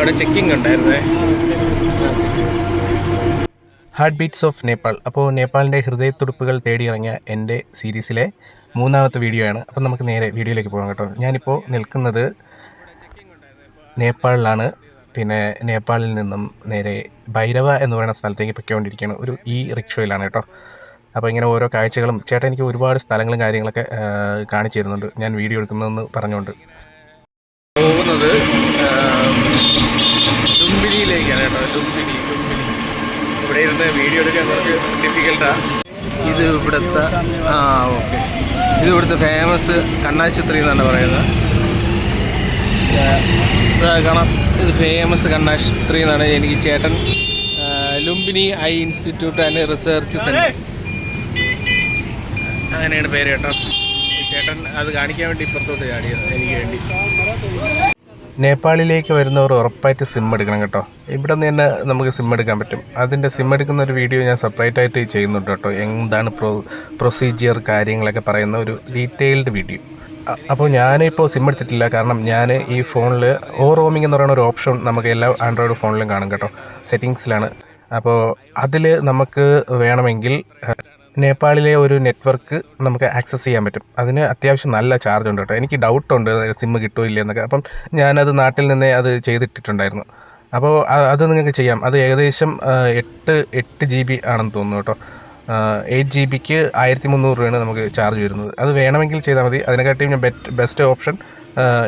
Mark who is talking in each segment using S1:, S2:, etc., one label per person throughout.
S1: അവിടെ ചെക്കിംഗ് ഉണ്ടായിരുന്നേ.
S2: Heart beats of Nepal അപ്പോൾ നേപ്പാളിന്റെ ഹൃദയത്തുടുപ്പുകൾ തേടിയിറങ്ങിയ എന്റെ സീരീസിലെ മൂന്നാമത്തെ വീഡിയോ ആണ് അപ്പം നമുക്ക് നേരെ വീഡിയോയിലേക്ക് പോകാം കേട്ടോ. ഞാനിപ്പോൾ നിൽക്കുന്നത് നേപ്പാളിലാണ്. പിന്നെ നേപ്പാളിൽ നിന്നും നേരെ ഭൈരവ എന്ന് പറയുന്ന സ്ഥലത്തേക്ക് പൊയ്ക്കൊണ്ടിരിക്കുകയാണ്. ഒരു ഈ റിക്ഷയിലാണ് കേട്ടോ. അപ്പോൾ ഇങ്ങനെ ഓരോ കാഴ്ചകളും ചേട്ടൻ എനിക്ക് ഒരുപാട് സ്ഥലങ്ങളും കാര്യങ്ങളൊക്കെ കാണിച്ചു തരുന്നുണ്ട്. ഞാൻ വീഡിയോ എടുക്കുന്നതെന്ന് പറഞ്ഞുകൊണ്ട്.
S1: പോകുന്നത് ലുംബിനിയിലേക്കാണ് കേട്ടോ. ലുംബിനി ലുംബിനി ഇവിടെ ഇരുന്ന് വീഡിയോ എടുക്കാൻ കുറച്ച് ഡിഫിക്കൽട്ടാണ് ഇത് ഇവിടുത്തെ ആ ഓക്കെ ഇത് ഇവിടുത്തെ ഫേമസ് കണ്ണാശുപത്രി എന്നാണ് പറയുന്നത്. കാണാം. ഇത് ഫേമസ് കണ്ണാശുപത്രി എന്നാണ് എനിക്ക് ചേട്ടൻ Lumbini eye institute and research centre അങ്ങനെയാണ് പേര് കേട്ടോ. ചേട്ടൻ അത് കാണിക്കാൻ വേണ്ടി ഇപ്പുറത്തോട്ട് ചാടിയത് എനിക്ക് വേണ്ടി.
S2: നേപ്പാളിലേക്ക് വരുന്നവർ ഉറപ്പായിട്ട് സിം എടുക്കണം കേട്ടോ. ഇവിടെ നിന്ന് തന്നെ നമുക്ക് സിം എടുക്കാൻ പറ്റും. അതിന്റെ സിം എടുക്കുന്ന ഒരു വീഡിയോ ഞാൻ സെപ്പറേറ്റ് ആയിട്ട് ചെയ്യുന്നുണ്ട് കേട്ടോ. എന്താണ് പ്രൊ പ്രൊസീജിയർ കാര്യങ്ങളൊക്കെ പറയുന്ന ഒരു ഡീറ്റെയിൽഡ് വീഡിയോ അപ്പോൾ ഞാനിപ്പോൾ സിം എടുത്തിട്ടില്ല. കാരണം ഞാൻ ഈ ഫോണിൽ ഓ റോമിംഗ് എന്ന് പറയുന്ന ഒരു ഓപ്ഷൻ നമുക്ക് എല്ലാ ആൻഡ്രോയിഡ് ഫോണിലും കാണും കേട്ടോ. സെറ്റിങ്സിലാണ് അപ്പോൾ അതിൽ നമുക്ക് വേണമെങ്കിൽ നേപ്പാളിലെ ഒരു നെറ്റ്വർക്ക് നമുക്ക് ആക്സസ് ചെയ്യാൻ പറ്റും. അതിന് അത്യാവശ്യം നല്ല ചാർജ് ഉണ്ട് കേട്ടോ. എനിക്ക് ഡൗട്ട് ഉണ്ട് സിമ്മ് കിട്ടുമോ ഇല്ല എന്നൊക്കെ. അപ്പം ഞാനത് നാട്ടിൽ നിന്നേ അത് ചെയ്തിട്ടിട്ടുണ്ടായിരുന്നു. അപ്പോൾ അത് നിങ്ങൾക്ക് ചെയ്യാം. അത് ഏകദേശം എട്ട് എട്ട് ജി ബി ആണെന്ന് തോന്നുന്നു കേട്ടോ. എയ്റ്റ് ജി ബിക്ക് ആയിരത്തി മുന്നൂറ് രൂപയാണ് നമുക്ക് ചാർജ് വരുന്നത്. അത് വേണമെങ്കിൽ ചെയ്താൽ മതി. അതിനെക്കാട്ടിയും ഞാൻ ബെസ്റ്റ് ഓപ്ഷൻ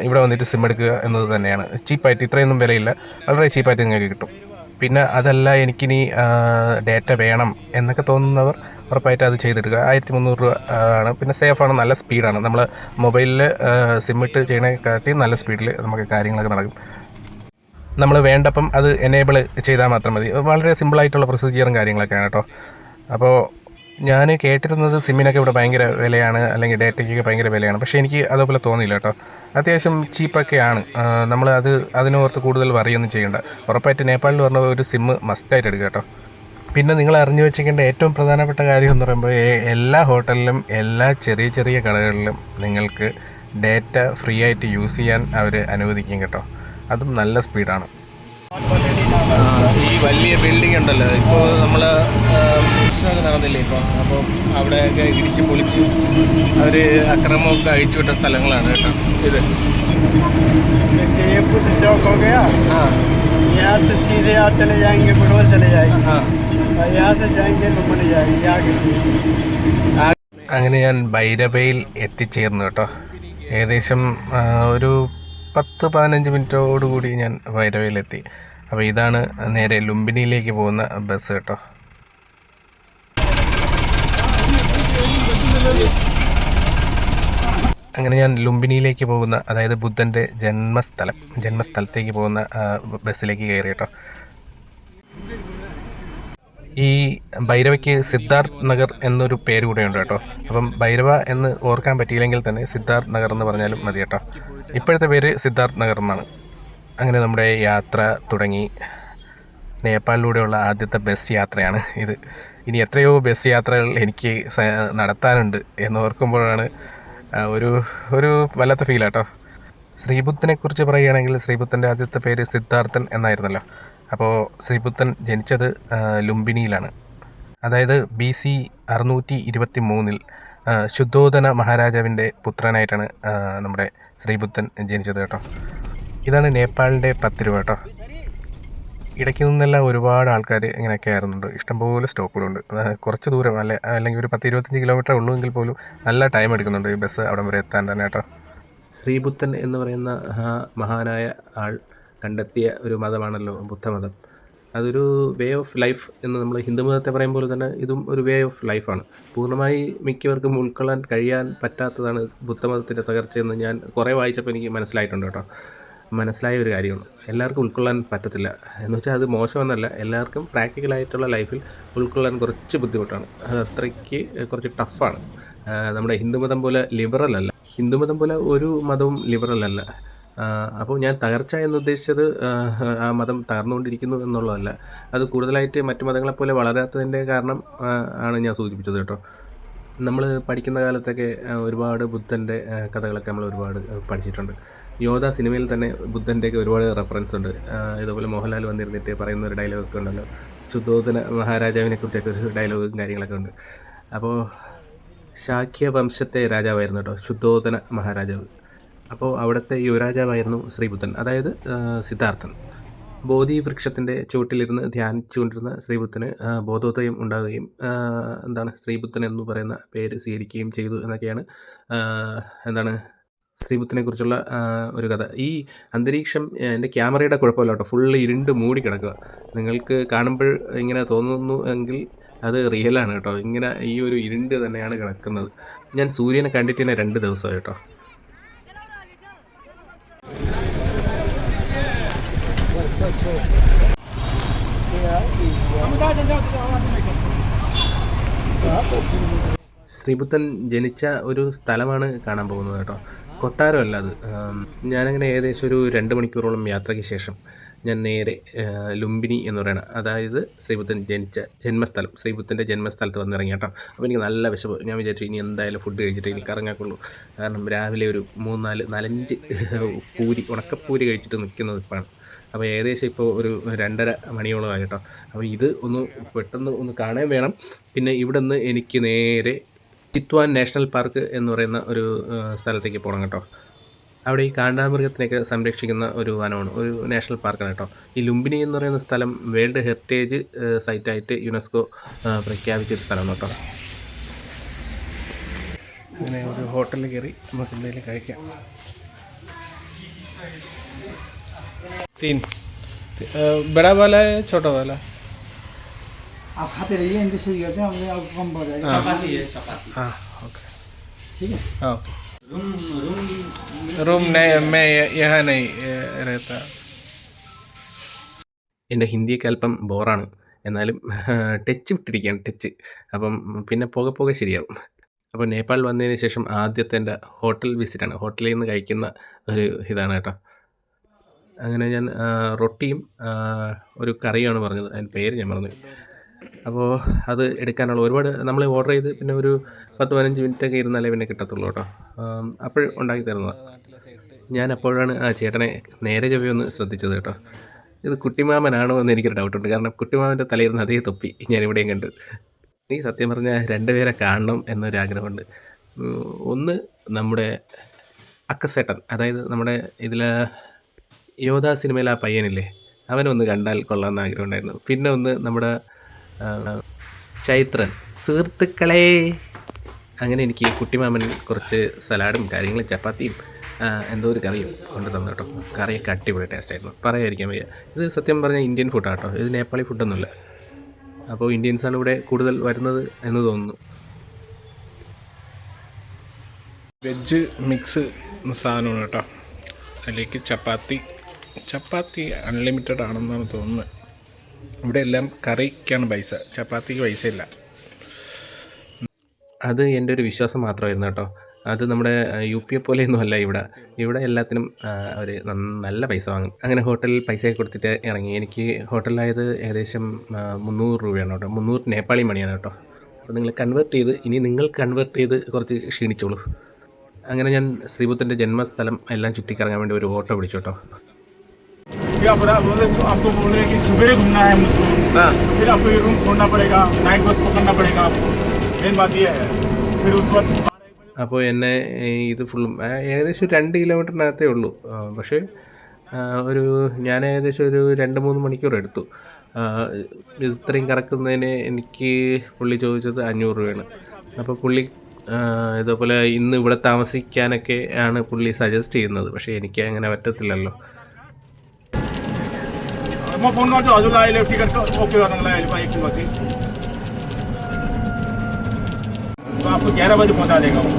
S2: ഇവിടെ വന്നിട്ട് സിം എടുക്കുക എന്നത് തന്നെയാണ്. ചീപ്പായിട്ട് ഇത്രയൊന്നും വിലയില്ല. വളരെ ചീപ്പായിട്ട് നിങ്ങൾക്ക് കിട്ടും. പിന്നെ അതല്ല എനിക്കിനി ഡേറ്റ വേണം എന്നൊക്കെ തോന്നുന്നവർ ഉറപ്പായിട്ട് അത് ചെയ്തെടുക്കുക ആയിരത്തി മുന്നൂറ് രൂപ ആണ്. പിന്നെ സേഫാണ് നല്ല സ്പീഡാണ്. നമ്മൾ മൊബൈലിൽ സിം ഇട്ട് ചെയ്യണേക്കാട്ടി നല്ല സ്പീഡിൽ നമുക്ക് കാര്യങ്ങളൊക്കെ നടക്കും. നമ്മൾ വേണ്ടപ്പം അത് എനേബിൾ ചെയ്താൽ മാത്രം മതി. വളരെ സിമ്പിളായിട്ടുള്ള പ്രൊസീജിയറും കാര്യങ്ങളൊക്കെയാണ് കേട്ടോ. അപ്പോൾ ഞാൻ കേട്ടിരുന്നത് സിമ്മിനൊക്കെ ഇവിടെ ഭയങ്കര വിലയാണ് അല്ലെങ്കിൽ ഡേറ്റയ്ക്കൊക്കെ ഭയങ്കര വിലയാണ്. പക്ഷേ എനിക്ക് അതുപോലെ തോന്നിയില്ല കേട്ടോ. അത്യാവശ്യം ചീപ്പൊക്കെയാണ്. നമ്മൾ അത് അതിനോർത്ത് കൂടുതൽ വറിയൊന്നും ചെയ്യേണ്ട. ഉറപ്പായിട്ട് നേപ്പാളിൽ പറഞ്ഞ ഒരു സിമ്മ് മസ്റ്റായിട്ട് എടുക്കുക കേട്ടോ. പിന്നെ നിങ്ങൾ അറിഞ്ഞു വെച്ചിരിക്കേണ്ട ഏറ്റവും പ്രധാനപ്പെട്ട കാര്യം എന്ന് പറയുമ്പോൾ എ- എല്ലാ ഹോട്ടലിലും എല്ലാ ചെറിയ ചെറിയ കടകളിലും നിങ്ങൾക്ക് ഡേറ്റ ഫ്രീ ആയിട്ട് യൂസ് ചെയ്യാൻ അവർ അനുവദിക്കും കേട്ടോ അതും നല്ല സ്പീഡാണ്
S1: ആ, ഈ വലിയ ബിൽഡിംഗ് ഉണ്ടല്ലോ ഇപ്പോൾ നമ്മൾ പ്രശ്നമൊക്കെ നടന്നില്ലേ ഇപ്പോൾ അപ്പോൾ അവിടെയൊക്കെ ഇടിച്ച് പൊളിച്ച് അവർ അക്രമമൊക്കെ അഴിച്ചുവിട്ട സ്ഥലങ്ങളാണ് കേട്ടോ ഇത്
S3: ये बुद्ध चौक हो गया
S1: ആ
S3: यहाँ से सीधे आप चले जाएंगे गुड़वल चले जाएंगे
S1: ആ
S2: അങ്ങനെ ഞാൻ ഭൈരവയിൽ എത്തിച്ചേർന്നു കേട്ടോ. ഏകദേശം ഒരു പത്ത് പതിനഞ്ച് മിനിറ്റോടുകൂടി ഞാൻ ഭൈരവയിലെത്തി. അപ്പോൾ ഇതാണ് നേരെ ലുംബിനിയിലേക്ക് പോകുന്ന ബസ് കേട്ടോ. അങ്ങനെ ഞാൻ ലുംബിനിയിലേക്ക് പോകുന്ന അതായത് ബുദ്ധന്റെ ജന്മസ്ഥലം ജന്മസ്ഥലത്തേക്ക് പോകുന്ന ബസ്സിലേക്ക് കയറി കേട്ടോ. ഈ ഭൈരവയ്ക്ക് സിദ്ധാർത്ഥ് നഗർ എന്നൊരു പേര് കൂടെ ഉണ്ട് കേട്ടോ. അപ്പം ഭൈരവ എന്ന് ഓർക്കാൻ പറ്റിയില്ലെങ്കിൽ തന്നെ സിദ്ധാർത്ഥ് നഗർ എന്ന് പറഞ്ഞാലും മതി കേട്ടോ. ഇപ്പോഴത്തെ പേര് സിദ്ധാർത്ഥ് നഗർ എന്നാണ്. അങ്ങനെ നമ്മുടെ യാത്ര തുടങ്ങി. നേപ്പാളിലൂടെയുള്ള ആദ്യത്തെ ബസ് യാത്രയാണ് ഇത്. ഇനി എത്രയോ ബസ് യാത്രകൾ എനിക്ക് നടത്താനുണ്ട് എന്ന് ഓർക്കുമ്പോഴാണ് ഒരു ഒരു വല്ലാത്ത ഫീലാട്ടോ ശ്രീബുദ്ധനെക്കുറിച്ച് ശ്രീബുദ്ധനെ പറയുകയാണെങ്കിൽ ശ്രീബുദ്ധന്റെ ആദ്യത്തെ പേര് സിദ്ധാർത്ഥൻ എന്നായിരുന്നല്ലോ. അപ്പോൾ ശ്രീബുദ്ധൻ ജനിച്ചത് ലുംബിനിയിലാണ്. അതായത് ബി സി അറുന്നൂറ്റി ഇരുപത്തി മൂന്നിൽ ശുദ്ധോധന മഹാരാജാവിന്റെ പുത്രനായിട്ടാണ് നമ്മുടെ ശ്രീബുദ്ധൻ ജനിച്ചത് കേട്ടോ. ഇതാണ് നേപ്പാളിന്റെ പത്ത് രൂപ കേട്ടോ. ഇടയ്ക്ക് നിന്നെല്ലാം ഒരുപാട് ആൾക്കാർ ഇങ്ങനെ കയറുന്നുണ്ട് ഇഷ്ടംപോലെ സ്റ്റോപ്പുകളുണ്ട്. കുറച്ച് ദൂരം അല്ലെ അല്ലെങ്കിൽ ഒരു പത്ത് ഇരുപത്തഞ്ച് കിലോമീറ്റർ ഉള്ളൂ എങ്കിൽ പോലും നല്ല ടൈം എടുക്കുന്നുണ്ട് ഈ ബസ് അവിടം വരെ എത്താൻ തന്നെ കേട്ടോ. ശ്രീബുദ്ധൻ എന്ന് പറയുന്ന മഹാനായ ആൾ കണ്ടെത്തിയ ഒരു മതമാണല്ലോ ബുദ്ധമതം. അതൊരു വേ ഓഫ് ലൈഫ് എന്ന് നമ്മൾ ഹിന്ദുമതത്തെ പറയും പോലെ തന്നെ ഇതും ഒരു വേ ഓഫ് ലൈഫാണ് പൂർണമായി മിക്കവർക്കും ഉൾക്കൊള്ളാൻ കഴിയാൻ പറ്റാത്തതാണ് ബുദ്ധമതത്തിന്റെ തകർച്ചയെന്ന് ഞാൻ കുറേ വായിച്ചപ്പോൾ എനിക്ക് മനസ്സിലായിട്ടുണ്ട് കേട്ടോ. മനസ്സിലായ ഒരു കാര്യമാണ്. എല്ലാവർക്കും ഉൾക്കൊള്ളാൻ പറ്റത്തില്ല. എന്ന് വെച്ചാൽ അത് മോശമെന്നല്ല. എല്ലാവർക്കും പ്രാക്ടിക്കലായിട്ടുള്ള ലൈഫിൽ ഉൾക്കൊള്ളാൻ കുറച്ച് ബുദ്ധിമുട്ടാണ്. അത് അത്രയ്ക്ക് കുറച്ച് ടഫാണ് നമ്മുടെ ഹിന്ദുമതം പോലെ ലിബറൽ അല്ല. ഹിന്ദുമതം പോലെ ഒരു മതവും ലിബറൽ അല്ല. അപ്പോൾ ഞാൻ തകർച്ച എന്ന് ഉദ്ദേശിച്ചത് ആ, മതം തകർന്നുകൊണ്ടിരിക്കുന്നു എന്നുള്ളതല്ല. അത് കൂടുതലായിട്ട് മറ്റു മതങ്ങളെപ്പോലെ വളരാത്തതിന്റെ കാരണം ആണ് ഞാൻ സൂചിപ്പിച്ചത് കേട്ടോ. നമ്മൾ പഠിക്കുന്ന കാലത്തൊക്കെ ഒരുപാട് ബുദ്ധന്റെ കഥകളൊക്കെ നമ്മൾ ഒരുപാട് പഠിച്ചിട്ടുണ്ട്. യോധ സിനിമയിൽ തന്നെ ബുദ്ധന്റെയൊക്കെ ഒരുപാട് റെഫറൻസ് ഉണ്ട്. ഇതുപോലെ മോഹൻലാൽ വന്നിരുന്നിട്ട് പറയുന്ന ഒരു ഡയലോഗൊക്കെ ഉണ്ടല്ലോ. ശുദ്ധോധന മഹാരാജാവിനെ കുറിച്ചൊക്കെ ഒരു ഡയലോഗും കാര്യങ്ങളൊക്കെ ഉണ്ട്. അപ്പോൾ ശാക്യ വംശത്തെ രാജാവായിരുന്നു കേട്ടോ ശുദ്ധോധന മഹാരാജാവ്. അപ്പോൾ അവിടുത്തെ യുവരാജാവായിരുന്നു ശ്രീബുദ്ധൻ അതായത് സിദ്ധാർത്ഥൻ. ബോധി വൃക്ഷത്തിന്റെ ചുവട്ടിലിരുന്ന് ധ്യാനിച്ചുകൊണ്ടിരുന്ന ശ്രീബുദ്ധന് ബോധോദയം ഉണ്ടാവുകയും എന്താണ് ശ്രീബുദ്ധൻ എന്ന് പറയുന്ന പേര് സ്വീകരിക്കുകയും ചെയ്തു എന്നൊക്കെയാണ് എന്താണ് ശ്രീബുദ്ധനെക്കുറിച്ചുള്ള കുറിച്ചുള്ള ഒരു കഥ. ഈ അന്തരീക്ഷം എന്റെ ക്യാമറയുടെ കുഴപ്പമില്ല കേട്ടോ ഫുള്ള് ഇരുണ്ട് മൂടി കിടക്കുക. നിങ്ങൾക്ക് കാണുമ്പോൾ ഇങ്ങനെ തോന്നുന്നു എങ്കിൽ അത് റിയലാണ് കേട്ടോ. ഇങ്ങനെ ഈ ഒരു ഇരുണ്ട് തന്നെയാണ് കിടക്കുന്നത്. ഞാൻ സൂര്യനെ കണ്ടിട്ട് തന്നെ രണ്ട് ദിവസമായി കേട്ടോ ശ്രീബുദ്ധൻ ജനിച്ച ഒരു സ്ഥലമാണ് കാണാൻ പോകുന്നത് കേട്ടോ. കൊട്ടാരമല്ല അത്. ഞാനങ്ങനെ ഏകദേശം ഒരു രണ്ട് മണിക്കൂറോളം യാത്രയ്ക്ക് ശേഷം ഞാൻ നേരെ ലുംബിനി എന്ന് പറയണ. അതായത് ശ്രീബുദ്ധൻ ജനിച്ച ജന്മസ്ഥലം. ശ്രീബുദ്ധന്റെ ജന്മസ്ഥലത്ത് വന്നിറങ്ങി കേട്ടോ. അപ്പോൾ എനിക്ക് നല്ല വിശപ്പ്. ഞാൻ വിചാരിച്ചു ഇനി എന്തായാലും ഫുഡ് കഴിച്ചിട്ട് എനിക്ക് ഇറങ്ങാക്കുള്ളൂ കാരണം രാവിലെ ഒരു മൂന്നാൽ നാലഞ്ച് പൂരി ഉണക്കപ്പൂരി കഴിച്ചിട്ട് നിൽക്കുന്നത് ഇപ്പോഴാണ് അപ്പോൾ ഏകദേശം ഇപ്പോൾ ഒരു രണ്ടര മണിയോളമായി കേട്ടോ. അപ്പോൾ ഇത് ഒന്ന് പെട്ടെന്ന് ഒന്ന് കാണാൻ വേണം. പിന്നെ ഇവിടെ നിന്ന് എനിക്ക് നേരെ ചിത്വാൻ നാഷണൽ പാർക്ക് എന്ന് പറയുന്ന ഒരു സ്ഥലത്തേക്ക് പോകണം കേട്ടോ. അവിടെ ഈ കാണ്ടാമൃഗത്തിനെയൊക്കെ സംരക്ഷിക്കുന്ന ഒരു വനമാണ് ഒരു നാഷണൽ പാർക്കാണ് കേട്ടോ ഈ ലുംബിനി എന്ന് പറയുന്ന സ്ഥലം വേൾഡ് ഹെറിറ്റേജ് ആ, സൈറ്റായിട്ട് യുനെസ്കോ ആ, പ്രഖ്യാപിച്ചൊരു സ്ഥലമാണ് കേട്ടോ അങ്ങനെ ഒരു ഹോട്ടലിൽ കയറി നമുക്ക് എന്തെങ്കിലും കഴിക്കാം
S1: तीन अ, बड़ा वाला है छोटा वाला
S3: आप खाते रहिए इनसे सही कहते हैं हमें आपको कम पड़ जाएगा
S1: हाँ ओके
S3: ठीक है
S1: हाँ ओके रूम नहीं मैं यहाँ नहीं अ, रहता
S2: എൻ്റെ ഹിന്ദിയൊക്കെ അല്പം ബോറാണ് എന്നാലും ടച്ച് വിട്ടിരിക്കുകയാണ് ടച്ച് അപ്പം പിന്നെ പോകെ പോകെ ശരിയാവും അപ്പോൾ നേപ്പാൾ വന്നതിന് ശേഷം ആദ്യത്തെ എൻ്റെ ഹോട്ടൽ വിസിറ്റാണ് ഹോട്ടലിൽ നിന്ന് കഴിക്കുന്ന ഒരു ഇതാണ് കേട്ടോ അങ്ങനെ ഞാൻ ആ, റൊട്ടിയും ആ, ഒരു കറിയാണ് പറഞ്ഞത് അതിൻ്റെ പേര് ഞാൻ പറഞ്ഞു അപ്പോൾ അത് എടുക്കാനുള്ള ഒരുപാട് നമ്മൾ ഓർഡർ ചെയ്ത് പിന്നെ ഒരു പത്ത് പതിനഞ്ച് മിനിറ്റൊക്കെ ഇരുന്നാലേ പിന്നെ കിട്ടത്തുള്ളൂ കേട്ടോ. അപ്പോൾ ഉണ്ടാക്കി തരുന്നതാണ് ഞാൻ അപ്പോഴാണ് ആ ചേട്ടനെ നേരെ ചൊവ്വ ഒന്ന് ശ്രദ്ധിച്ചത് കേട്ടോ. ഇത് കുട്ടിമാമനാണോ എന്ന് എനിക്കൊരു ഡൗട്ടുണ്ട് കാരണം കുട്ടിമാമന്റെ തലയിരുന്ന അതേ തൊപ്പി ഞാൻ ഇവിടെയും കണ്ടു. എനിക്ക് സത്യം പറഞ്ഞാൽ രണ്ടുപേരെ കാണണം എന്നൊരു ആഗ്രഹമുണ്ട്. ഒന്ന് നമ്മുടെ അക്കസേട്ടൻ അതായത് നമ്മുടെ ഇതിൽ യോധ സിനിമയിൽ ആ പയ്യനില്ലേ അവനൊന്ന് കണ്ടാൽ കൊള്ളാമെന്ന് ആഗ്രഹമുണ്ടായിരുന്നു. പിന്നെ ഒന്ന് നമ്മുടെ ചൈത്രൻ സുഹൃത്തുക്കളെ. അങ്ങനെ എനിക്ക് കുട്ടിമാമൻ കുറച്ച് സലാഡും കാര്യങ്ങളും ചപ്പാത്തിയും എന്തോ ഒരു കറിയും കൊണ്ട് തന്നു കേട്ടോ. കറിയൊക്കെ അടിപൊളി ടേസ്റ്റ് ആയിരുന്നു. പറയാതിരിക്കാൻ വയ്യ. ഇത് സത്യം പറഞ്ഞാൽ ഇന്ത്യൻ ഫുഡാണ് കേട്ടോ ഇത് നേപ്പാളി ഫുഡൊന്നുമില്ല അപ്പോൾ ഇന്ത്യൻസാണ് ഇവിടെ കൂടുതൽ വരുന്നത് എന്ന് തോന്നുന്നു.
S1: വെജ് മിക്സ് സാധനമാണ് കേട്ടോ. അതിലേക്ക് ചപ്പാത്തി. ചപ്പാത്തി അൺലിമിറ്റഡ് ആണെന്നാണ് തോന്നുന്നത്. ഇവിടെ എല്ലാം കറിക്കാണ് പൈസ. ചപ്പാത്തിക്ക് പൈസ ഇല്ല.
S2: അത് എന്റെ ഒരു വിശ്വാസം മാത്രമായിരുന്നു കേട്ടോ. അത് നമ്മുടെ യു പിയെ പോലെയൊന്നും അല്ല ഇവിടെ. ഇവിടെ എല്ലാത്തിനും അവർ നല്ല പൈസ വാങ്ങും. അങ്ങനെ ഹോട്ടലിൽ പൈസ കൊടുത്തിട്ട് ഇറങ്ങി. എനിക്ക് ഹോട്ടലിലായത് ഏകദേശം മുന്നൂറ് രൂപയാണ് കേട്ടോ. മുന്നൂറ് നേപ്പാളി മണിയാണ് കേട്ടോ. അപ്പോൾ നിങ്ങൾ കൺവേർട്ട് ചെയ്ത് ഇനി നിങ്ങൾ കൺവേർട്ട് ചെയ്ത് കുറച്ച് ക്ഷീണിച്ചോളൂ. അങ്ങനെ ഞാൻ ശ്രീബുദ്ധന്റെ ജന്മസ്ഥലം എല്ലാം ചുറ്റിക്കറങ്ങാൻ വേണ്ടി ഒരു ഓട്ടോ പിടിച്ചു കേട്ടോ.
S4: क्या बोला बोले सो आपको बोल रहे हैं कि सुबह घूमना है मुझको फिर आपको ये रूम छोड़ना पड़ेगा नाइट बस पकड़ना पड़ेगा आपको मेन बात ये है फिर उस वक्त
S2: അപ്പോൾ എന്നെ ഈ ഇത് ഫുള്ളും ആ, ഏകദേശം ഒരു രണ്ട് കിലോമീറ്ററിനകത്തേ ഉള്ളൂ ആ, പക്ഷേ ആ, ഒരു ഞാൻ ഏകദേശം ഒരു രണ്ട് മൂന്ന് മണിക്കൂർ എടുത്തു ആ, ഇത് ഇത്രയും കറക്കുന്നതിന് എനിക്ക് പുള്ളി ചോദിച്ചത് അഞ്ഞൂറ് രൂപയാണ് അപ്പോൾ പുള്ളി ആ, ഇതേപോലെ ഇന്ന് ഇവിടെ താമസിക്കാനൊക്കെ ആണ് പുള്ളി സജസ്റ്റ് ചെയ്യുന്നത് പക്ഷേ എനിക്ക് അങ്ങനെ പറ്റത്തില്ലല്ലോ
S4: म फोन गर्छु हजुरलाई अहिले टिकट ओके गर्नको लागि अहिले एकछिन पछि तो आपको ग्यारह बजे पहुंचा देगा वो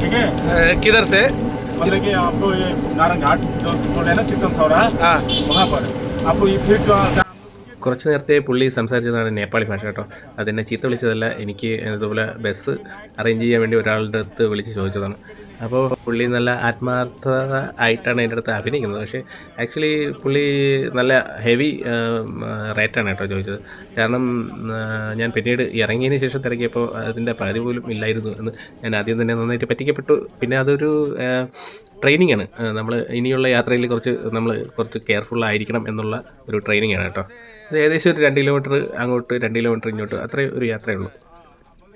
S4: ठीक है
S1: किधर से
S4: मतलब कि आपको ये नारायण घाट जो बोल रहे हैं ना चिकन सौरा
S1: हाँ
S4: वहाँ पर आपको ये फिर जो
S2: കുറച്ച് നേരത്തെ പുള്ളി സംസാരിച്ചതാണ് നേപ്പാളി ഭാഷ കേട്ടോ അതെന്നെ ചീത്ത വിളിച്ചതല്ല എനിക്ക് ഇതുപോലെ ബസ് അറേഞ്ച് ചെയ്യാൻ വേണ്ടി ഒരാളുടെ അടുത്ത് വിളിച്ച് ചോദിച്ചതാണ് അപ്പോൾ പുള്ളി നല്ല ആത്മാർത്ഥത ആയിട്ടാണ് എന്റെ അടുത്ത് അഭിനയിക്കുന്നത്. പക്ഷേ ആക്ച്വലി പുള്ളി നല്ല ഹെവി റേറ്റാണ് കേട്ടോ ചോദിച്ചത്. കാരണം ഞാൻ പിന്നീട് ഇറങ്ങിയതിന് ശേഷം തിരക്കിയപ്പോൾ അതിന്റെ പകുതി പോലും ഇല്ലായിരുന്നു എന്ന് ഞാൻ ആദ്യം തന്നെ നന്നായിട്ട് പറ്റിക്കപ്പെട്ടു. പിന്നെ അതൊരു ട്രെയിനിങ് ആണ്. നമ്മൾ ഇനിയുള്ള യാത്രയിൽ കുറച്ച് നമ്മൾ കുറച്ച് കെയർഫുൾ ആയിരിക്കണം എന്നുള്ള ഒരു ട്രെയിനിങ് ആണ് കേട്ടോ. ഇത് ഏകദേശം ഒരു രണ്ട് കിലോമീറ്റർ അങ്ങോട്ട് രണ്ട് കിലോമീറ്റർ ഇങ്ങോട്ട് അത്രയും ഒരു യാത്രയേ ഉള്ളൂ.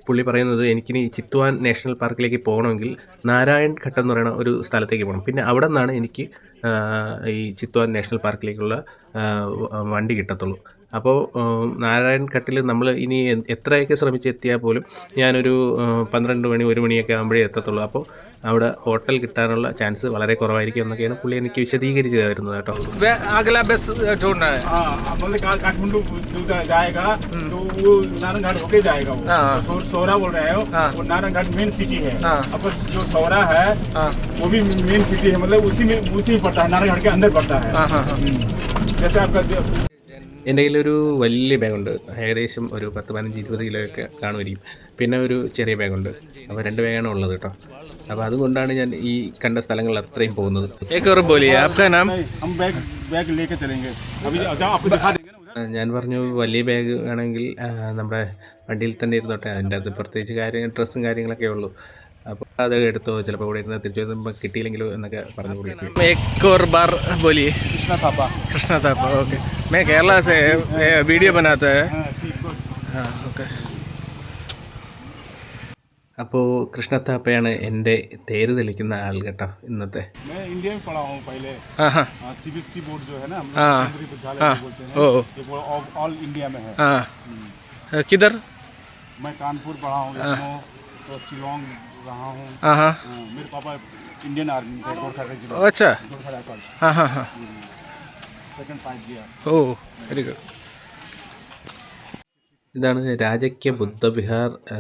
S2: പുള്ളി പറയുന്നത് എനിക്കിനി ചിത്വാൻ നാഷണൽ പാർക്കിലേക്ക് പോകണമെങ്കിൽ നാരായൺ ഘട്ടം എന്ന് പറയുന്ന ഒരു സ്ഥലത്തേക്ക് പോകണം. പിന്നെ അവിടെ നിന്നാണ് എനിക്ക് ഈ ചിത്വാൻ നാഷണൽ പാർക്കിലേക്കുള്ള വണ്ടി കിട്ടത്തുള്ളൂ. അപ്പോൾ നാരായൺ ഘട്ടിൽ നമ്മൾ ഇനി എ- എത്രയൊക്കെ ശ്രമിച്ച് എത്തിയാൽ പോലും ഞാനൊരു ആ, പന്ത്രണ്ട് മണി ഒരു മണിയൊക്കെ ആകുമ്പോഴേ എത്തത്തുള്ളൂ അപ്പോൾ അവിടെ ഹോട്ടൽ കിട്ടാനുള്ള ചാൻസ് വളരെ കുറവായിരിക്കും എന്നൊക്കെയാണ് പുള്ളി എനിക്ക് വിശദീകരിച്ച് തരുന്നത് കേട്ടോ
S1: वे अगला बस ढूंढना है
S4: हाँ अब मतलब का- काठमांडू जो जा- जाएगा तो वो नारायण घाट होके जाएगा वो
S1: हाँ।
S4: तो सौरा बोल रहे हो
S1: हाँ।
S4: वो नारायण घाट मेन सिटी है
S1: हाँ।
S4: अब जो सौरा है
S1: हाँ
S4: वो भी मेन सिटी है मतलब उसी में उसी में पड़ता है नारायण घाट के अंदर पड़ता है
S1: हाँ हाँ हाँ
S4: हम्म। जैसे आपका जो-
S2: എന്റെ കയ്യിലൊരു വലിയ ബാഗുണ്ട്. ഏകദേശം ഒരു പത്ത് പതിനഞ്ച് ഇരുപത് കിലോയൊക്കെ കാണുമായിരിക്കും. പിന്നെ ഒരു ചെറിയ ബാഗുണ്ട്. അപ്പോൾ രണ്ട് ബാഗാണ് ഉള്ളത് കേട്ടോ. അപ്പോൾ അതുകൊണ്ടാണ് ഞാൻ ഈ കണ്ട സ്ഥലങ്ങളിൽ അത്രയും പോകുന്നത്. ഞാൻ പറഞ്ഞു വലിയ ബാഗ് ആണെങ്കിൽ നമ്മുടെ വണ്ടിയിൽ തന്നെ ഇരുന്നോട്ടെ. അതിന്റെ അത് പ്രത്യേകിച്ച് കാര്യം ഡ്രസ്സും കാര്യങ്ങളൊക്കെ ഉള്ളൂ. അപ്പോൾ അത് എടുത്തോ ചിലപ്പോൾ ഇവിടെ ഇരുന്ന് തിരിച്ചു വരുമ്പോൾ കിട്ടിയില്ലെങ്കിലോ എന്നൊക്കെ പറഞ്ഞു കൊടുക്കും
S1: एक और बार बोलिए
S4: कृष्णा थापा
S1: कृष्णा थापा ओके मैं केरला से ये वीडियो बनाता है
S4: हाँ ठीक गुड
S1: हाँ ओके
S2: അപ്പോൾ കൃഷ്ണത്താപ്പയാണ് എൻ്റെ തേര് തെളിക്കുന്ന ആൾ കേട്ടോ ഇന്നത്തെ
S4: मैं इंडिया में पढ़ा हूँ पहले
S1: हाँ हाँ
S4: सीबीएसई बोर्ड जो है ना हम लोग
S1: हाँ।
S4: केंद्रीय विद्यालय
S1: हाँ
S4: जो बोलते हैं
S1: ओ
S4: ये वो ऑल ऑल इंडिया में है
S1: हाँ अ, किधर
S4: मैं कानपुर पढ़ा हूँ लखनऊ तो शिलोंग रहा हूँ
S1: हाँ हाँ
S4: हाँ, मेरे पापा इंडियन आर्मी थे गोरखा
S1: ओ,
S4: रेजिमेंट
S1: अच्छा
S4: गोरखा राइफल
S1: हाँ हाँ हाँ
S4: सेकंड फाइव जिया
S1: ओ वेरी गुड
S2: ഇതാണ് രാജക്യ ബുദ്ധവിഹാർ ആ,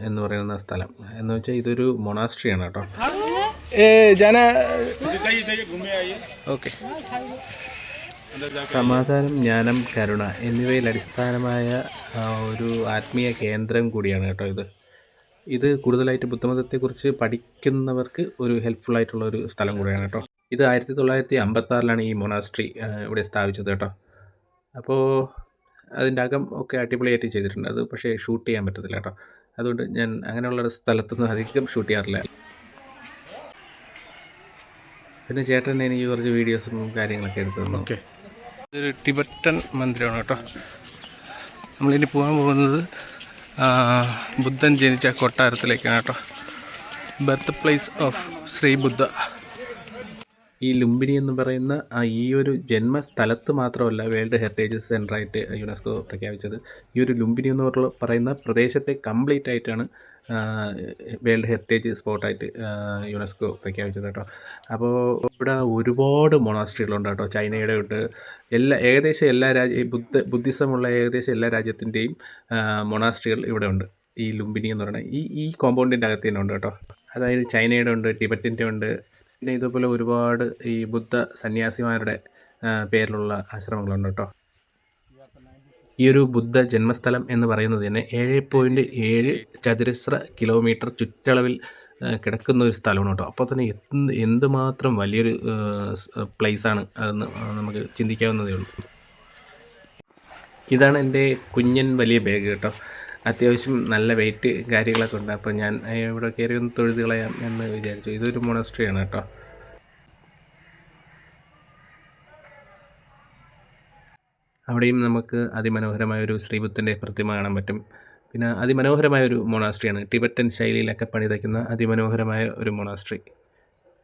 S2: എന്ന് പറയുന്ന സ്ഥലം എന്ന് വെച്ചാൽ ഇതൊരു മൊണാസ്ട്രിയാണ് കേട്ടോ
S1: ए जाना
S4: जाइए जाइए घूमे आइए
S1: ओके
S4: अंदर जाके
S2: സമാധാനം ജ്ഞാനം കരുണ എന്നിവയിൽ അടിസ്ഥാനമായ ആ, ഒരു ആത്മീയ കേന്ദ്രം കൂടിയാണ് കേട്ടോ ഇത് ഇത് കൂടുതലായിട്ട് ബുദ്ധമതത്തെക്കുറിച്ച് പഠിക്കുന്നവർക്ക് ഒരു ഹെൽപ്ഫുൾ ആയിട്ടുള്ള ഒരു സ്ഥലം കൂടിയാണ് കേട്ടോ. ഇത് ആയിരത്തി തൊള്ളായിരത്തി അമ്പത്തി ആറിലാണ് ഈ മൊണാസ്ട്രി ഇവിടെ സ്ഥാപിച്ചത് കേട്ടോ. അപ്പോൾ അതിന്റെ അകം ഒക്കെ അടിപൊളിയായിട്ട് ചെയ്തിട്ടുണ്ട്. അത് പക്ഷേ ഷൂട്ട് ചെയ്യാൻ പറ്റത്തില്ല കേട്ടോ. അതുകൊണ്ട് ഞാൻ അങ്ങനെയുള്ള ഒരു സ്ഥലത്തുനിന്ന് അധികം ഷൂട്ട് ചെയ്യാറില്ല. പിന്നെ ചേട്ടൻ എനിക്ക് കുറച്ച് വീഡിയോസും കാര്യങ്ങളൊക്കെ എടുത്തു തന്നു.
S1: ഓക്കെ ഇതൊരു ടിബറ്റൻ മന്ദിരമാണ് കേട്ടോ. നമ്മളിനി പോകാൻ പോകുന്നത് ബുദ്ധൻ ജനിച്ച കൊട്ടാരത്തിലേക്കാണ് കേട്ടോ. Birth place of Shri Buddha
S2: ഈ ലുംബിനി എന്ന് പറയുന്ന ഈ ഒരു ജന്മസ്ഥലത്ത് മാത്രമല്ല വേൾഡ് ഹെറിറ്റേജ് സെന്ററായിട്ട് യുനെസ്കോ പ്രഖ്യാപിച്ചത്. ഈ ഒരു ലുംബിനി എന്ന് പറയുന്ന പ്രദേശത്തെ കംപ്ലീറ്റ് ആയിട്ടാണ് വേൾഡ് ഹെറിറ്റേജ് സ്പോട്ടായിട്ട് യുനെസ്കോ പ്രഖ്യാപിച്ചത് കേട്ടോ. അപ്പോൾ ഇവിടെ ഒരുപാട് മൊണാസ്ട്രികളുണ്ട് കേട്ടോ ചൈനയുടെ ഉണ്ട് എല്ലാ ഏകദേശം എല്ലാ രാജ്യ ബുദ്ധ ബുദ്ധിസമുള്ള ഏകദേശം എല്ലാ രാജ്യത്തിന്റെയും മൊണാസ്ട്രികൾ ഇവിടെ ഉണ്ട്. ഈ ലുംബിനി എന്ന് പറയുന്നത് ഈ ഈ കോമ്പൗണ്ടിന്റെ അകത്ത് തന്നെ ഉണ്ട് കേട്ടോ. അതായത് ചൈനയുടെ ഉണ്ട് ടിബറ്റിന്റെ ഉണ്ട് പിന്നെ ഇതുപോലെ ഒരുപാട് ഈ ബുദ്ധ സന്യാസിമാരുടെ പേരിലുള്ള ആശ്രമങ്ങളുണ്ട് കേട്ടോ. ഈ ഒരു ബുദ്ധ ജന്മസ്ഥലം എന്ന് പറയുന്നത് തന്നെ ഏഴ് പോയിന്റ് ഏഴ് ചതുരശ്ര കിലോമീറ്റർ ചുറ്റളവിൽ കിടക്കുന്ന ഒരു സ്ഥലമാണ് കേട്ടോ. അപ്പോൾ തന്നെ എന്ത് എന്തുമാത്രം വലിയൊരു പ്ലേസാണ് അതെന്ന് നമുക്ക് ചിന്തിക്കാവുന്നതേ ഉള്ളൂ. ഇതാണ് എന്റെ കുഞ്ഞൻ വലിയ ബാഗ് കേട്ടോ. അത്യാവശ്യം നല്ല വെയിറ്റ് കാര്യങ്ങളൊക്കെ ഉണ്ട്. അപ്പോൾ ഞാൻ ഇവിടെ കയറി ഒന്ന് തൊഴുത് കളയാം എന്ന് വിചാരിച്ചു. ഇതൊരു മൊണസ്ട്രിയാണ് കേട്ടോ. അവിടെയും നമുക്ക് അതിമനോഹരമായ ഒരു ശ്രീബുദ്ധന്റെ പ്രതിമ കാണാൻ പറ്റും. പിന്നെ അതിമനോഹരമായ ഒരു മൊണാസ്ട്രിയാണ് ടിബറ്റൻ ശൈലിയിലൊക്കെ പണിതയ്ക്കുന്ന അതിമനോഹരമായ ഒരു മൊണാസ്ട്രി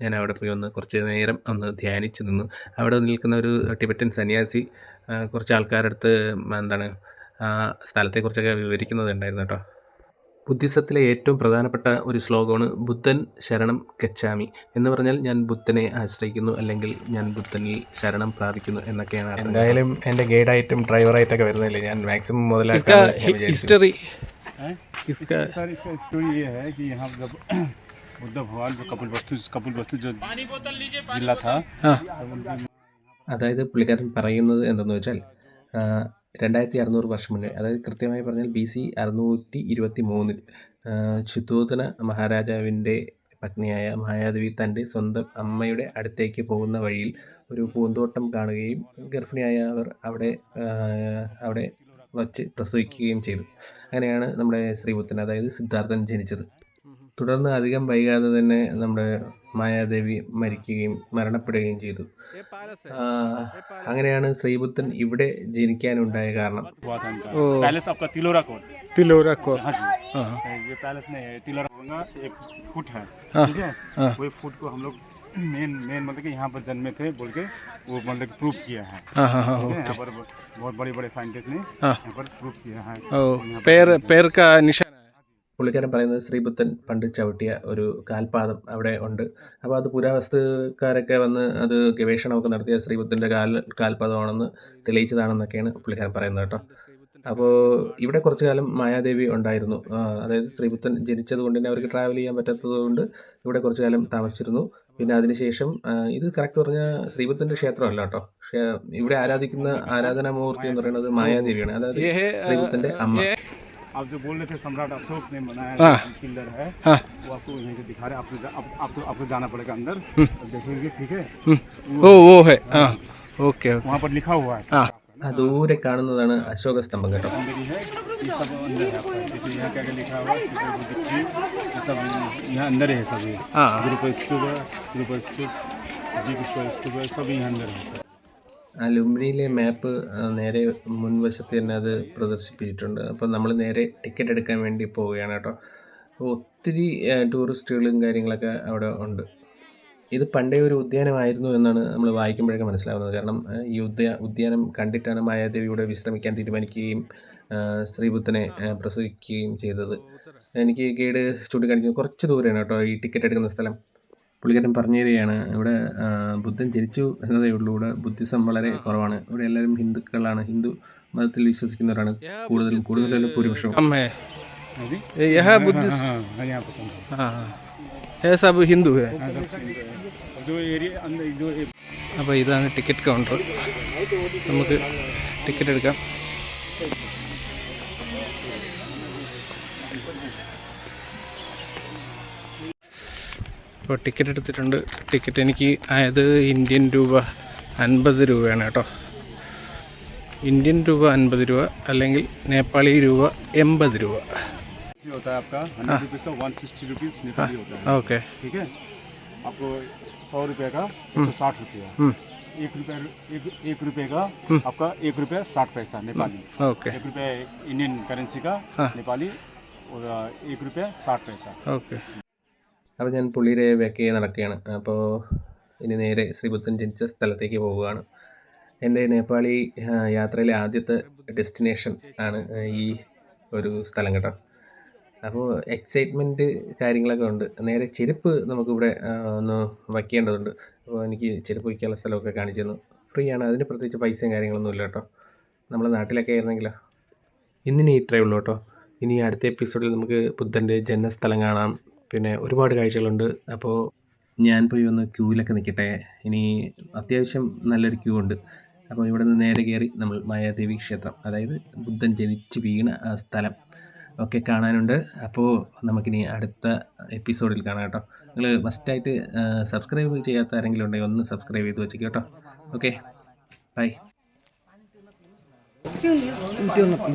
S2: ഞാൻ അവിടെ പോയി ഒന്ന് കുറച്ച് നേരം ഒന്ന് ധ്യാനിച്ച് നിന്നു. അവിടെ നിൽക്കുന്ന ഒരു ടിബറ്റൻ സന്യാസി കുറച്ച് ആൾക്കാരുടെ അടുത്ത് എന്താണ് സ്ഥലത്തെക്കുറിച്ചൊക്കെ വിവരിക്കുന്നതുണ്ടായിരുന്നു കേട്ടോ ബുദ്ധിസത്തിലെ ഏറ്റവും പ്രധാനപ്പെട്ട ഒരു ശ്ലോകമാണ് ബുദ്ധൻ ശരണം കച്ചാമി എന്ന് പറഞ്ഞാൽ ഞാൻ ബുദ്ധനെ ആശ്രയിക്കുന്നു അല്ലെങ്കിൽ ഞാൻ ബുദ്ധനിൽ ശരണം പ്രാപിക്കുന്നു എന്നൊക്കെയാണ് അർത്ഥം.
S1: എന്തായാലും
S2: എൻ്റെ ഗൈഡായിട്ടും ഡ്രൈവറായിട്ടൊക്കെ വരുന്നില്ല ഞാൻ മാക്സിമം
S1: इसका
S2: മുതലാക്കാൻ ഞാൻ വിചാരിച്ചു.
S1: हिस्ट्री
S4: हैं?
S1: इसका
S4: सर इसका स्टोरी ये है कि यहाँ जब बुद्ध भगवान जो कपिल वस्तु कपिल वस्तु जो जिला था
S1: हाँ
S2: അതായത് പുള്ളിക്കാരൻ പറയുന്നത് എന്തെന്ന് വെച്ചാൽ ആ, രണ്ടായിരത്തി അറുന്നൂറ് വർഷം മുന്നേ അതായത് കൃത്യമായി പറഞ്ഞാൽ ബി സി അറുന്നൂറ്റി ഇരുപത്തി മൂന്നിൽ ശുദ്ധോധന മഹാരാജാവിന്റെ പത്നിയായ മായാദേവി തന്റെ സ്വന്തം അമ്മയുടെ അടുത്തേക്ക് പോകുന്ന വഴിയിൽ ഒരു പൂന്തോട്ടം കാണുകയും ഗർഭിണിയായ അവർ അവിടെ അവിടെ വച്ച് പ്രസവിക്കുകയും ചെയ്തു. അങ്ങനെയാണ് നമ്മുടെ ശ്രീബുദ്ധൻ അതായത് സിദ്ധാർത്ഥൻ ജനിച്ചത്. തുടർന്ന് അധികം വൈകാതെ തന്നെ നമ്മുടെ മായാദേവി മരിക്കുകയും മരണപ്പെടുകയും ചെയ്തു ആ, അങ്ങനെയാണ് ശ്രീബുദ്ധൻ ഇവിടെ ജനിക്കാനുണ്ടായ കാരണം
S4: हुआ था इनका पैलेस आपका तिलोरा कोट
S1: तिलोरा को
S4: हाँ जी ये पैलेस नहीं है तिलोरा होगा एक फुट है ठीक है वही फुट को हम लोग मेन मेन मतलब कि यहाँ पर जन्मे थे बोल के वो मतलब प्रूफ किया है
S1: हाँ हाँ हाँ
S4: ठीक है यहाँ पर बहुत बड़े बड़े साइंटिस्ट ने
S1: हाँ।
S4: यहाँ पर प्रूफ किया है
S1: ओ पैर पैर का निशान है
S2: പുള്ളിക്കാരൻ പറയുന്നത് ശ്രീബുദ്ധൻ പണ്ട് ചവിട്ടിയ ഒരു കാൽപാദം അവിടെ ഉണ്ട്. അപ്പോൾ അത് പുരാവസ്തുക്കാരൊക്കെ വന്ന് അത് ഗവേഷണമൊക്കെ നടത്തിയ ശ്രീബുദ്ധന്റെ കാൽ കാൽപാദമാണെന്ന് തെളിയിച്ചതാണെന്നൊക്കെയാണ് പുള്ളിക്കാരൻ പറയുന്നത് കേട്ടോ. അപ്പോൾ ഇവിടെ കുറച്ചു കാലം മായാദേവി ഉണ്ടായിരുന്നു. അതായത് ശ്രീബുദ്ധൻ ജനിച്ചത് കൊണ്ട് തന്നെ അവർക്ക് ട്രാവൽ ചെയ്യാൻ പറ്റാത്തത് കൊണ്ട് ഇവിടെ കുറച്ചു കാലം താമസിച്ചിരുന്നു. പിന്നെ അതിനുശേഷം ഇത് കറക്റ്റ് പറഞ്ഞാൽ ശ്രീബുദ്ധന്റെ ക്ഷേത്രമല്ല കേട്ടോ. ഇവിടെ ആരാധിക്കുന്ന ആരാധനാമൂർത്തി എന്ന് പറയുന്നത് മായാദേവിയാണ്. അതായത് ശ്രീബുദ്ധന്റെ അമ്മ.
S4: आप जो बोल रहे थे सम्राट अशोक ने बनाया
S1: हाँ।
S4: किलर है
S1: हाँ।
S4: वो आपको यहीं से दिखा रहे हैं आपको जा- आप, आपको आपको जाना पड़ेगा अंदर अब देखेंगे ठीक है
S1: ओ वो है हाँ ओके ओके
S4: वहाँ पर लिखा हुआ है
S1: हाँ
S2: ആ ദൂരെ കാണുന്നതാണ് അശോക സ്തംഭം കേട്ടോ
S4: अंदर ही है ये सब अंदर है आपका देखिए यहाँ क्या क्या लिखा हुआ है सीता बुद्ध की, ये सब यहाँ अंदर है सब ये
S1: हाँ
S4: गुरु का स्तूप है गुरु का स्तूप जी का स्तूप है सब यहाँ अंदर है
S2: ആ ലുംബിനിയിലെ മാപ്പ് നേരെ മുൻവശത്ത് തന്നെ അത് പ്രദർശിപ്പിച്ചിട്ടുണ്ട്. അപ്പം നമ്മൾ നേരെ ടിക്കറ്റ് എടുക്കാൻ വേണ്ടി പോവുകയാണ് കേട്ടോ. ഒത്തിരി ടൂറിസ്റ്റുകളും കാര്യങ്ങളൊക്കെ അവിടെ ഉണ്ട്. ഇത് പണ്ടേ ഒരു ഉദ്യാനമായിരുന്നു എന്നാണ് നമ്മൾ വായിക്കുമ്പോഴൊക്കെ മനസ്സിലാവുന്നത്. കാരണം ഈ ഉദ്യാ ഉദ്യാനം കണ്ടിട്ടാണ് മായാദേവി ഇവിടെ വിശ്രമിക്കാൻ തീരുമാനിക്കുകയും ശ്രീബുദ്ധനെ പ്രസവിക്കുകയും ചെയ്തത്. എനിക്ക് ഗൈഡ് ചൂണ്ടിക്കാണിക്കുന്നത് കുറച്ച് ദൂരെയാണ് കേട്ടോ ഈ ടിക്കറ്റ് എടുക്കുന്ന സ്ഥലം. പുള്ളിക്കാരൻ പറഞ്ഞു തരികയാണ് ഇവിടെ ബുദ്ധൻ ജനിച്ചു എന്നതേ ഉള്ളൂ ഇവിടെ ബുദ്ധിസം വളരെ കുറവാണ് ഇവിടെ എല്ലാവരും ഹിന്ദുക്കളാണ് ഹിന്ദു മതത്തിൽ വിശ്വസിക്കുന്നവരാണ് കൂടുതലും കൂടുതലും
S4: ഭൂരിപക്ഷം ഹിന്ദു
S1: അപ്പോൾ ഇതാണ് ടിക്കറ്റ് കൗണ്ടർ നമുക്ക് ടിക്കറ്റ് എടുക്കാം അപ്പോൾ ടിക്കറ്റ് എടുത്തിട്ടുണ്ട് ടിക്കറ്റ് എനിക്ക് ആയത് ഇന്ത്യൻ രൂപ അൻപത് രൂപയാണ് കേട്ടോ ഇന്ത്യൻ രൂപ അൻപത് രൂപ അല്ലെങ്കിൽ നേപ്പാളി രൂപ എൺപത് രൂപ
S4: ये होता है आपका हंड्रेड रुपीज़ का वन सिक्सटी रुपीज़ नेपाली होता है
S1: ഓക്കെ
S4: ठीक है आपको सौ रुपये का एक सौ साठ रुपया एक रुपया एक, एक रुपये का आपका एक रुपया साठ पैसा नेपाली
S1: ഓക്കെ
S4: एक रुपया इंडियन करेंसी का नेपाली और एक रुपया साठ पैसा
S1: ഓക്കെ
S2: അപ്പോൾ ഞാൻ പുള്ളിയുടെ വെക്കയെ നടക്കുകയാണ്. അപ്പോൾ ഇനി നേരെ ശ്രീബുദ്ധൻ ജനിച്ച സ്ഥലത്തേക്ക് പോവുകയാണ്. എന്റെ നേപ്പാളി യാത്രയിലെ ആദ്യത്തെ ഡെസ്റ്റിനേഷൻ ആണ് ഈ ഒരു സ്ഥലം കേട്ടോ. അപ്പോൾ എക്സൈറ്റ്മെന്റ് കാര്യങ്ങളൊക്കെ ഉണ്ട്. നേരെ ചെരുപ്പ് നമുക്കിവിടെ ഒന്ന് വയ്ക്കേണ്ടതുണ്ട്. അപ്പോൾ എനിക്ക് ചെരുപ്പ് വയ്ക്കാനുള്ള സ്ഥലമൊക്കെ കാണിച്ചു തന്നു ഫ്രീ ആണ്. അതിന് പ്രത്യേകിച്ച് പൈസയും കാര്യങ്ങളൊന്നും ഇല്ല കേട്ടോ. നമ്മളെ നാട്ടിലൊക്കെ ആയിരുന്നെങ്കിലോ. ഇന്നിനി ഇത്രയേ ഉള്ളൂ കേട്ടോ. ഇനി അടുത്ത എപ്പിസോഡിൽ നമുക്ക് ബുദ്ധന്റെ ജന്മസ്ഥലം കാണാം. പിന്നെ ഒരുപാട് കാഴ്ചകളുണ്ട്. അപ്പോൾ ഞാൻ പോയി ഒന്ന് ക്യൂവിലൊക്കെ നിൽക്കട്ടെ ഇനി അത്യാവശ്യം നല്ലൊരു ക്യൂ ഉണ്ട്. അപ്പോൾ ഇവിടെ നിന്ന് നേരെ കയറി നമ്മൾ മായാദേവി ക്ഷേത്രം അതായത് ബുദ്ധൻ ജനിച്ച് വീണ ആ സ്ഥലം ഒക്കെ കാണാനുണ്ട്. അപ്പോൾ നമുക്കിനി അടുത്ത എപ്പിസോഡിൽ കാണാം കേട്ടോ. നിങ്ങൾ മസ്റ്റായിട്ട് സബ്സ്ക്രൈബ് ചെയ്യാത്ത ആരെങ്കിലും ഉണ്ടെങ്കിൽ ഒന്ന് സബ്സ്ക്രൈബ് ചെയ്ത് വെച്ചേക്ക് കേട്ടോ. Okay bye
S3: Unti-unti.